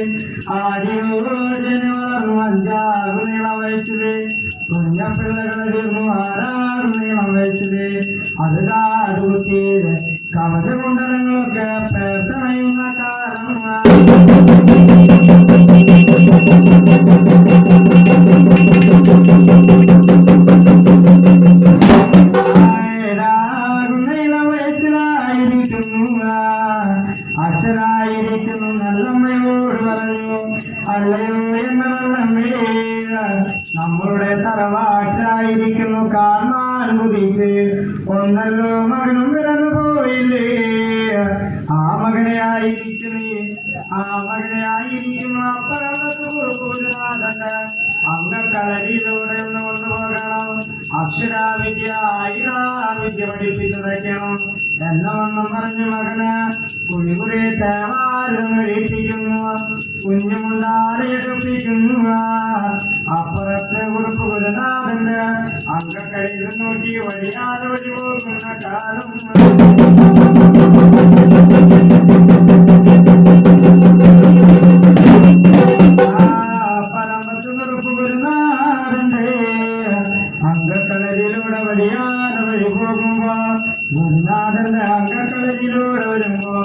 നാടകശാലയിലെ ആടിയോജന വളർന്നു അഞ്ചാകുമിളം വയസ്സിലെ കുഞ്ഞപ്പിള്ളകളെ തീർന്നു ആറാകുമിളം വയസ്സിലെ അത് കാതുകുത്തിയത് കവചകുണ്ടലങ്ങളൊക്കെ പ്രേരണയുന്ന കാലമാണ് കുതിച്ച് ഒന്നല്ലോ മകനും പിറന്നു പോയില്ലേ? ആ മകനെ ആയിരിക്കും ആ മകനെ ആയിരിക്കും അപ്പുറത്ത് കുറുക്കൂരുനാഥന്റെ അംഗക്കളരിയിലൂടെ ഒന്ന് കൊണ്ടുപോകണം. അക്ഷരാവിദ്യ ആയുധാവിദ്യ പഠിപ്പിച്ചുറയ്ക്കണം. എന്ന വണ്ണം പറഞ്ഞു മകന് കുഴികുടി തേവാരം കഴിപ്പിക്കുന്നു കുഞ്ഞുമുണ്ടാറിയെടുപ്പിക്കുന്നു അപ്പുറത്ത് കുറുപ്പ് ഗുരുനാഥന്റെ അംഗക്കളിൽ നോക്കി വഴിയാൽ വഴി കാലം അംഗക്കളരിലൂടെ വരുമ്പോ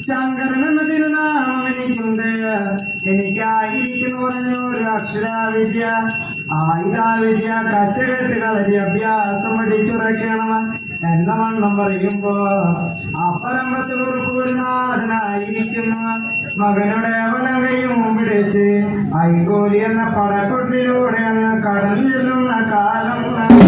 ശങ്കരൻ എന്ന തിരുനാമം എനിക്കുണ്ട് എനിക്കായിരിക്കുന്നു ഒരു അക്ഷരാവിദ്യ ആയുധാവിദ്യ കച്ചകെട്ട് കളരി അഭ്യാസം പഠിച്ചുറക്കണം എന്ന വണ്ണം പറയുമ്പോ അപ്പരമ്പത്ത് കുറുക്കൂരുനാഥനായിരിക്കുന്നു മകനുടെ അവലകയും പിടിച്ച് ഐകോലി എന്ന പടക്കൊട്ടിലൂടെ അങ്ങ് കടന്നു ചെല്ലുന്ന കാലം നല്ല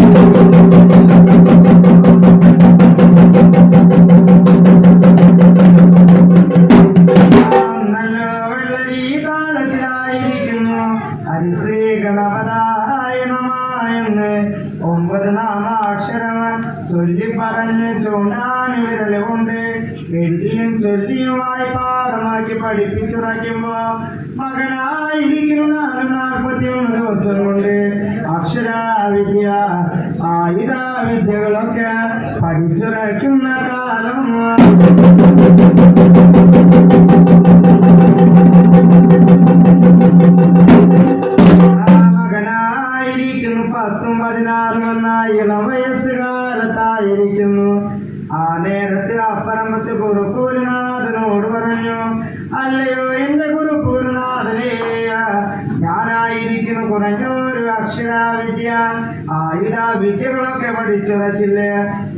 ഒമ്പത് നാമാക്ഷരം ചൊല്ലി പറഞ്ഞ് ചൂണ്ടാൻ വിരലുകൊണ്ട് എഴുതിയും ചൊല്ലിയുമായി പാഠമാക്കി പഠിപ്പിച്ചുറയ്ക്കുമ്പോ മകനായിരിക്കുന്ന നാൽപ്പത്തി ഒന്ന് ദിവസം കൊണ്ട്. അക്ഷരാവിദ്യ ആയുധാവിദ്യകളൊക്കെ പഠിച്ചുറയ്ക്കുന്ന കാലം. മകനായിരിക്കുന്നു പത്തും പതിനാറും എന്ന ഇളവയസ്സുകാലത്തായിരിക്കുന്നു ആ നേരത്തെ അപ്പറമ്പത്ത് കുറുപ്പൂരനാഥനോട് പറഞ്ഞു അല്ലയോ എന്റെ കുറുപ്പൂരനാഥനേ ഞാനായിരിക്കുന്നു കുറഞ്ഞൊരു അക്ഷരാവിദ്യ. ആയുധാവിദ്യകളൊക്കെ പഠിച്ചുറച്ചില്ലേ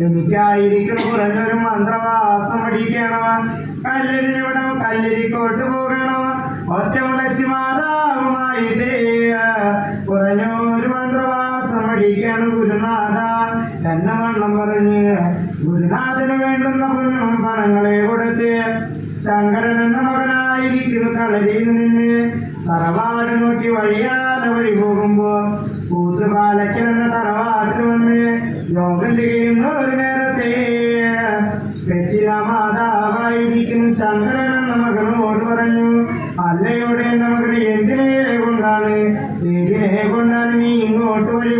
എനിക്കായിരിക്കും കുറഞ്ഞൊരു മന്ത്രവാസം പഠിക്കണം. കല്ലിരിവിടം കല്ലരിക്കോട്ട് പോകണം. ഒറ്റ മുളച്ചി മാതാവുമായിട്ട് കുറഞ്ഞൊരു പഠിക്കണം ഗുരുനാഥ. എന്ന വണ്ണം പറഞ്ഞ് ഗുരുനാഥന് വേണ്ടുന്ന പണങ്ങളെ കൊടുത്ത് ശങ്കരൻ എന്ന മകനായിരിക്കുന്നു. കളരിയിൽ നിന്ന് തറവാട് നോക്കി വഴിയാതെ വഴി പോകുമ്പോ കൂത്തുപാലയ്ക്കൽ എന്ന തറവാട്ടിൽ വന്ന് യോഗം തികയുന്ന ഒരു നേരത്തെ പെറ്റില മാതാവായിരിക്കും ശങ്കരൻ എന്ന മകനോട് പറഞ്ഞു അല്ലയോടെ എന്റെ മകന് എന്തിനെ കൊണ്ടാണ്? ഏതിനെ കൊണ്ടാണ് നീ ഇങ്ങോട്ട് വഴി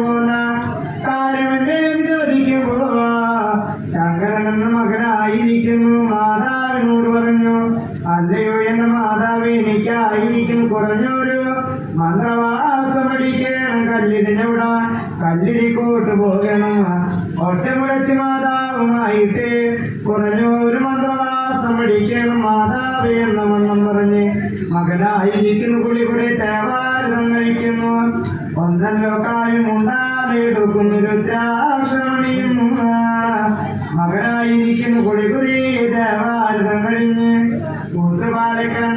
ഒറ്റമുടച്ച് മാതാവുമായിട്ട് കുറഞ്ഞൊരു മന്ത്രവാസം പഠിക്കണം മാതാവ് എന്ന വണ്ണം പറഞ്ഞ് മകനായിരിക്കുന്നു കുളി കുറെ തേവാരം കഴിക്കുന്നു. ഒന്നല്ലോ കാര്യം രുദ്രാക്ഷണിയും മകനായിരിക്കുന്നു കുളി കുറി ദേവാരതം കഴിഞ്ഞ് കൂട്ടുപാലക്കണ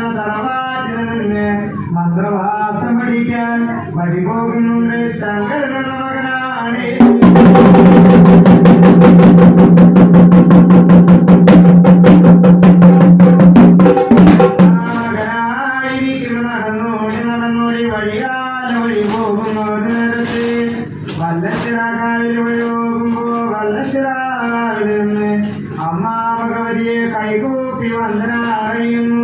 കൊണ്ടിടത്ത് വല്ലച്ചിറാക്കാവിലൂടെ വല്ലച്ചിറാവിൽ നിന്ന് അമ്മ ഭഗവതിയെ കൈകൂപ്പി വന്ദന അറിയുന്നു.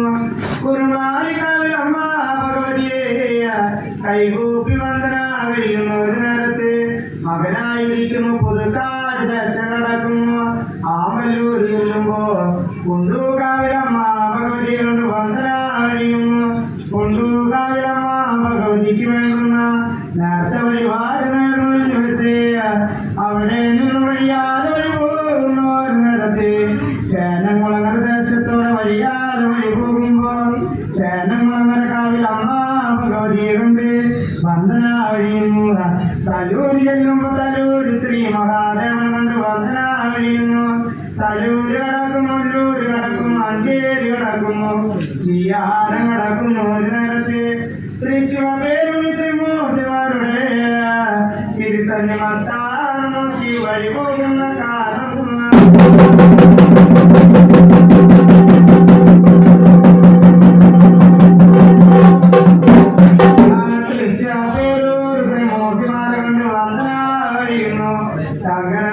como la മകനായിരിക്കുന്നു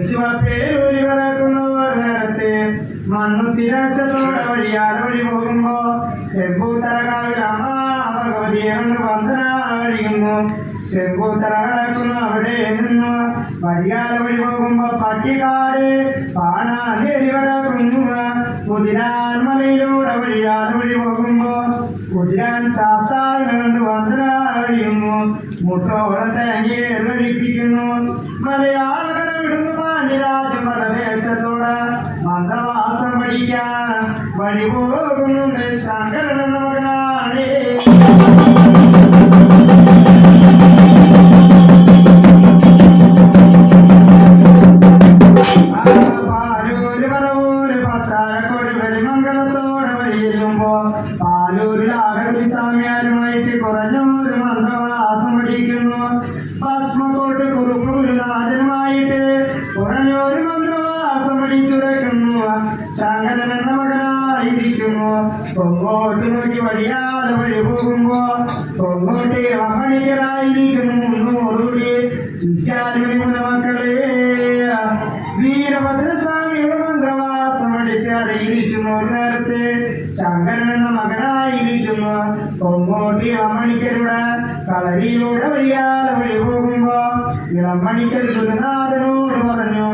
തൃശ്ശൂർ പേരൂരി പിറക്കുന്നു നേരത്തെ മണ്ണു തിരാശത്തോടെ വഴിയാല വഴി പോകുമ്പോ ചെമ്പൂത്തറകാവിൽ അമ്മ ഭഗവതിയെ കൊണ്ട് വന്ദന കഴിയുന്നു ചെമ്പൂത്തറ കിടക്കുന്നു അവിടെ നിന്നു വഴിയാല വഴി പോകുമ്പോ പട്ടിക്കാട് പാണാതേരി കിടക്കുന്നു കുതിരാൻ മലയിലൂടെ വഴിയാല വഴി പോകുമ്പോ കുതിരാൻ ശാസ്താവിനെ കൊണ്ട് വന്ദന കഴിയുന്നു മുട്ടോടെ മലയാളകര പരദേശത്തോട് മന്ത്രവാസം പഠിക്കാൻ വഴി പോകുന്നുണ്ട് ശങ്കരൻ എന്ന മകനാണേ. വീരഭദ്രസ്വാമിയുടെ മന്ത്രവാസം അടിച്ചറിയിരിക്കുന്നു നേരത്തെ ശങ്കരൻ എന്ന മകനായിരിക്കുന്നു കൊമ്പോട്ടി അമണിക്കരുടെ കളരിയിലൂടെ വഴിയാതെ വഴി പോകുമ്പോ ഇളമണിക്കൽ ഗുരുനാഥനോട് പറഞ്ഞു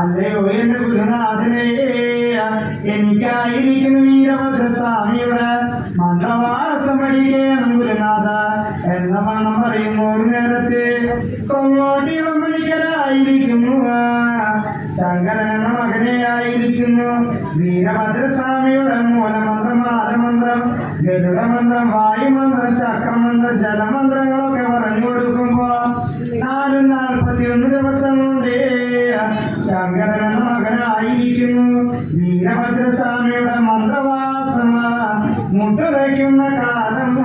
അല്ലയോ എന്റെ വീരഭദ്രസ്വാമിയുടെ മൂലമന്ത്രം ആദമന്ത്രം ഗരുഡമന്ത്രം വായുമന്ത്രം ചക്രമന്ത്രം ജലമന്ത്രങ്ങളൊക്കെ പറഞ്ഞു കൊടുക്കുമ്പോ നാലും നാൽപ്പത്തി ഒന്ന് ദിവസം കൊണ്ടേ ശങ്കരൻ മകനായിരിക്കുന്നു. വീരഭദ്രസ്വാമിയുടെ മന്ത്രവാസം മുട്ടുവയ്ക്കുന്ന കാലം.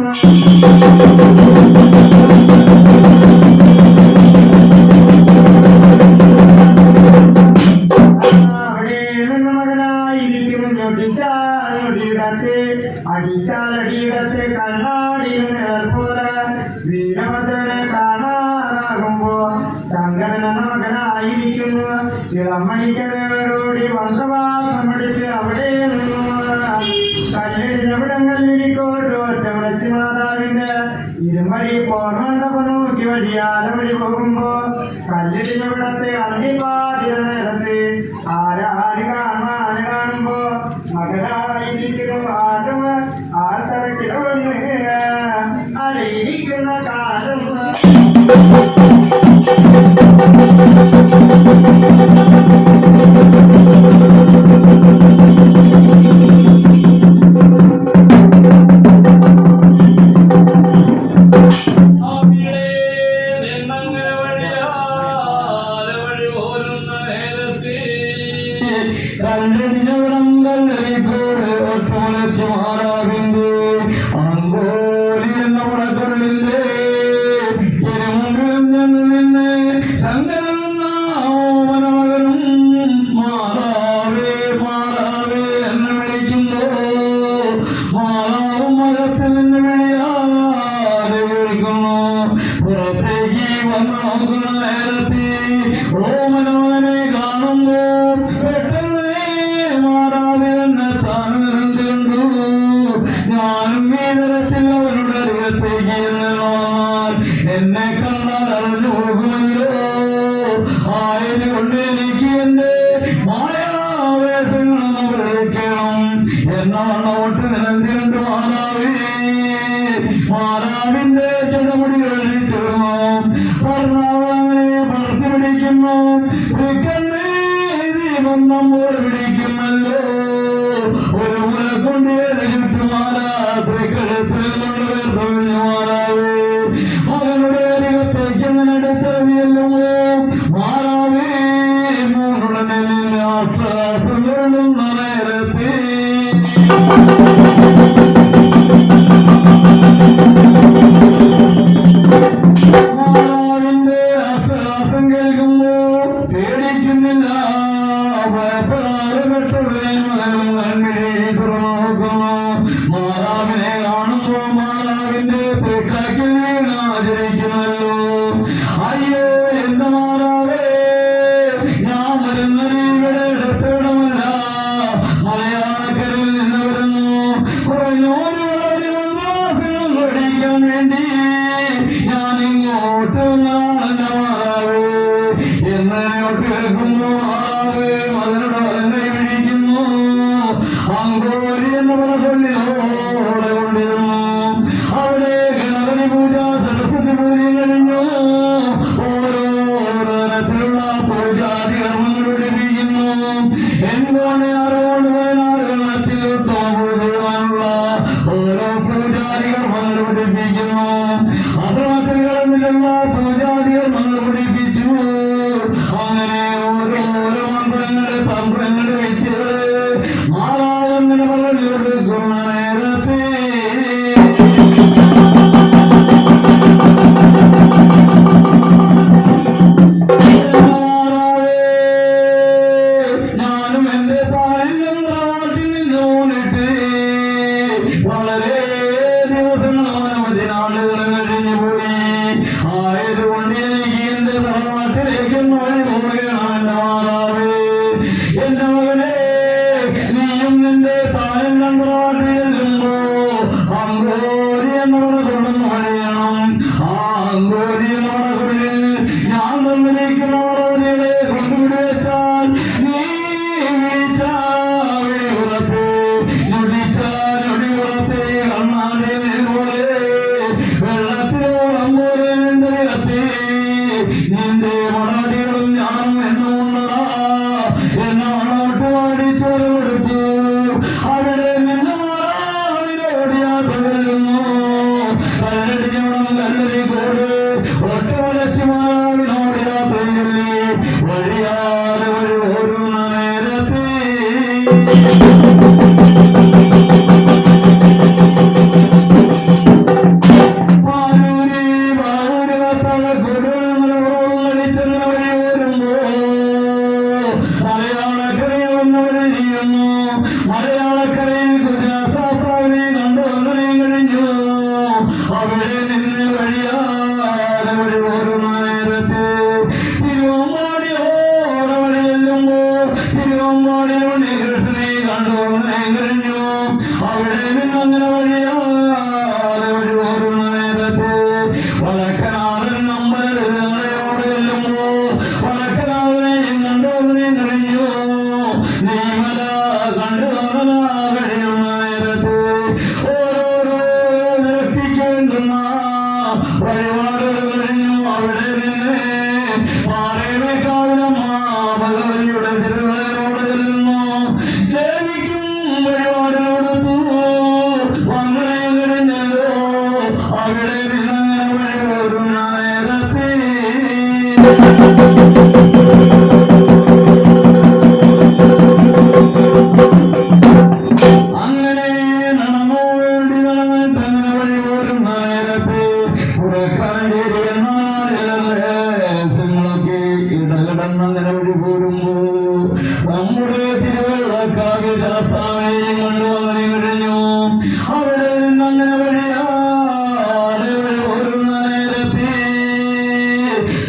മകനായിരിക്കുന്നു ഇളമണിക്കരോടി വന്ധവാസം പഠിച്ച് അവിടെ നിന്നു ഒറ്റ വിളിച്ച് നോക്കി വഴിയാല വഴി പോകുമ്പോ കല്ലിടിഞ്ഞവിടത്തെ അന്തിപാതിയ നേരത്തെ ആരാര് കാണാൻ കാണുമ്പോ മകനായിരിക്കുന്നു ആരും ആൾത്തറക്കിടവന്ന് Thank you. തറവാട്ടിലേക്ക് വഴി പോകണം എന്റെ മാതാവേ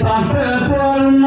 পাঠ পূর্ণ